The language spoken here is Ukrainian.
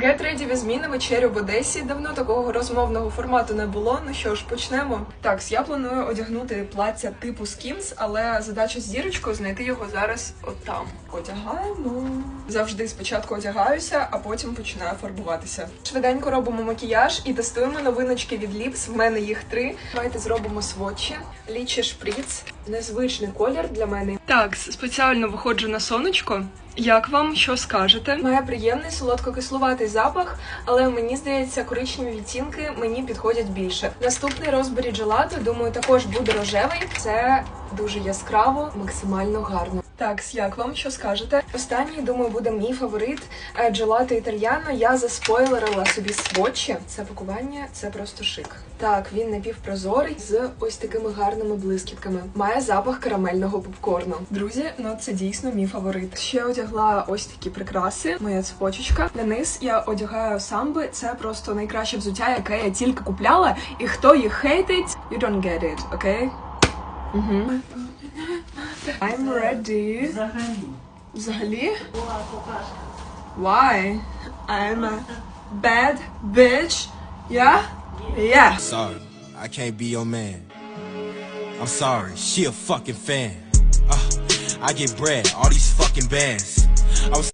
Get Ready with Me на вечерю в Одесі. Давно такого розмовного формату не було. Ну що ж, почнемо. Так, я планую одягнути плаття типу Skims, але задача з зірочкою знайти його зараз отам. Одягаємо. Завжди спочатку одягаюся, а потім починаю фарбуватися. Швиденько робимо макіяж і тестуємо новиночки від Lips. В мене їх три. Давайте зробимо сводчі. Лічі шприц. Незвичний колір для мене. Так, спеціально виходжу на сонечко. Як вам що скажете? Має приємний солодко-кислуватий запах, але мені здається, коричневі відтінки мені підходять більше. Наступний розбері джелато, думаю, також буде рожевий. Це дуже яскраво, максимально гарно. Так, як вам що скажете? Останній, думаю, буде мій фаворит е, джелато італьяно. Я заспойлерила собі сводчі. Це пакування, це просто шик. Так, він напівпрозорий з ось такими гарними блискітками. Має запах карамельного попкорну. Друзі, ну це дійсно мій фаворит. Ще одягла ось такі прикраси. Моя цепочечка. На низ я одягаю самби. Це просто найкраще взуття, яке я тільки купляла. І хто їх хейтить, you don't get it, окей? Mm -hmm. I'm ready. Zahli? Why? I'm a bad bitch. Yeah? Yeah. Sorry, I can't be your man. I'm sorry, she a fucking fan. Uh, I get bread, all these fucking bands. I was